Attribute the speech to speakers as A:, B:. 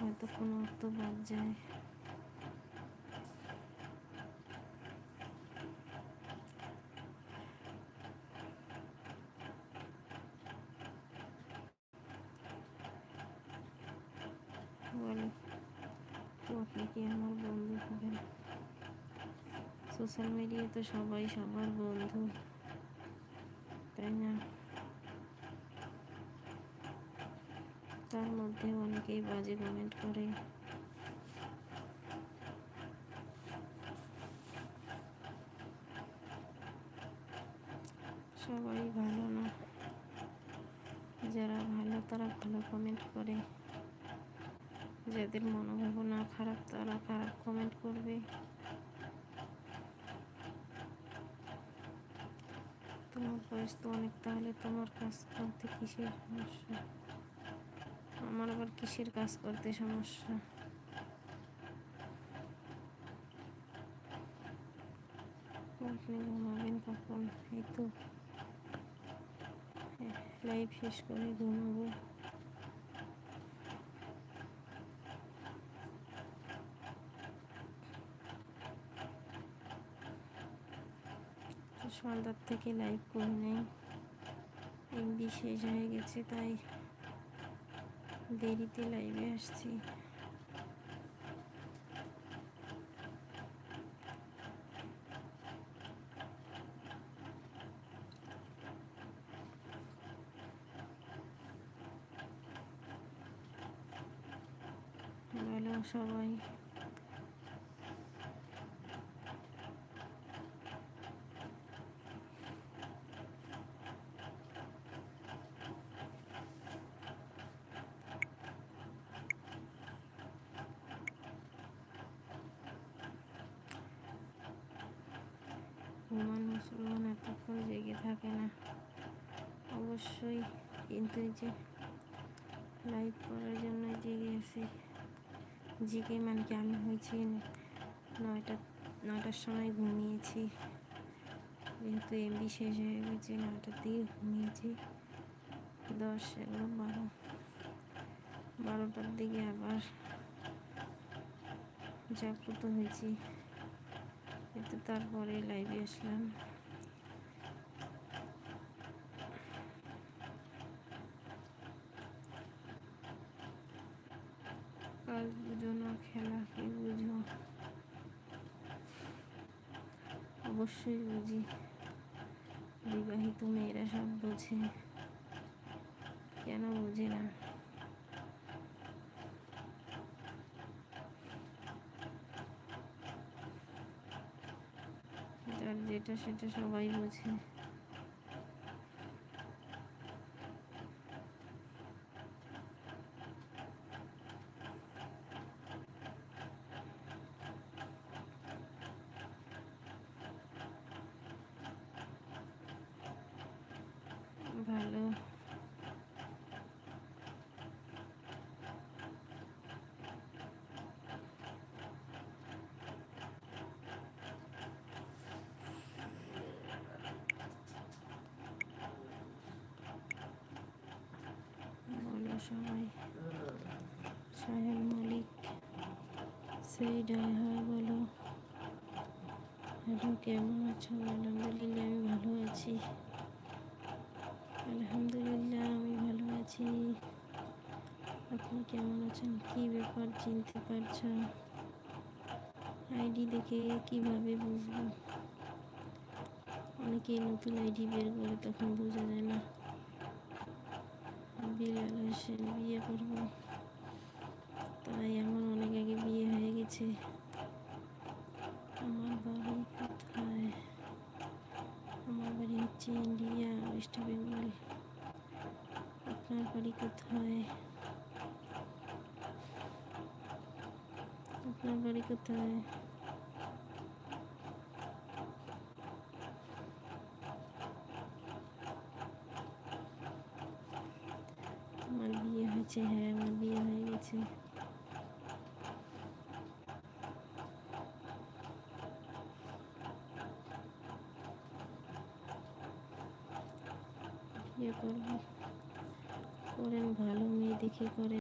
A: হয়তো কোনো অর্থ বাদ যায়। বলে, তো আপনি কি আমার বন্ধু হবেন? সোশ্যাল মিডিয়ায় তো সবাই সবার বন্ধু। তাই না? তার মধ্যে অনেকেই বাজে কমেন্ট করে। সবাই ভালো না। যারা ভালো, তারা ভালো কমেন্ট করে। যাদের মনোভাবনা খারাপ, তারা খারাপ কমেন্ট করবে। তোমার বয়স তো অনেক, তাহলে তোমার কাজ করতে কিসের সমস্যা? আমার আবার কিসের কাজ করতে সমস্যা? আপনি ঘুমাবেন কখন? এই তো। লাইভ শেষ করে ঘুমাবো। সন্ধ্যার থেকে লাইভ করে নেই। এমবি শেষ হয়ে গেছে, তাই দেরিতে লাইভে আসছি। ভালো সবাই। ঘুমান মুসলমান এতক্ষণ জেগে থাকে না। অবশ্যই কিন্তু যে লাইভ করার জন্য জেগে আছি। জেগে মানে কি আমি হয়েছি নয়টা, নয়টার সময় ঘুমিয়েছি। যেহেতু এমবি শেষ হয়ে গেছে, নয়টার দিকে ঘুমিয়েছি। দশ, এগারো, বারো। বারোটার দিকে আবার জাগ্রত হয়েছি। এতে তারপরে লাইভে আসলাম। কাজ বুঝো না খেলা কি বুঝো? অবশ্যই বুঝি। বিবাহিত মেয়েরা সব বোঝে। কেন বোঝে না? যেটা সেটা সবাই বোঝে ভালো বলো সবাই সাহেল মালিক, সেই হয় বলো। হ্যালো কেমন আছো? আলহামদুলিল্লাহ, আমি ভালো আছি। আলহামদুলিল্লাহ, আমি ভালো আছি। আপনি কেমন আছেন? কি ব্যাপার চিনতে পারছ? আইডি দেখে কীভাবে বুঝব? অনেকে নতুন আইডি বের করে, তখন বোঝা যায় না। বিলাল হোসেন বিয়ে করব। তাই আমার অনেক আগে বিয়ে হয়ে গেছে। আমার বাড়ি কোথায়? আমার বাড়ি হচ্ছে ইন্ডিয়া, ওয়েস্ট বেঙ্গল। আপনার বাড়ি কোথায়? আপনার বাড়ি কোথায়? আমার বিয়ে হয়েছে হ্যাঁ আমার বিয়ে হয়ে গেছে। করব। করেন ভালো মেয়ে দেখে করেন।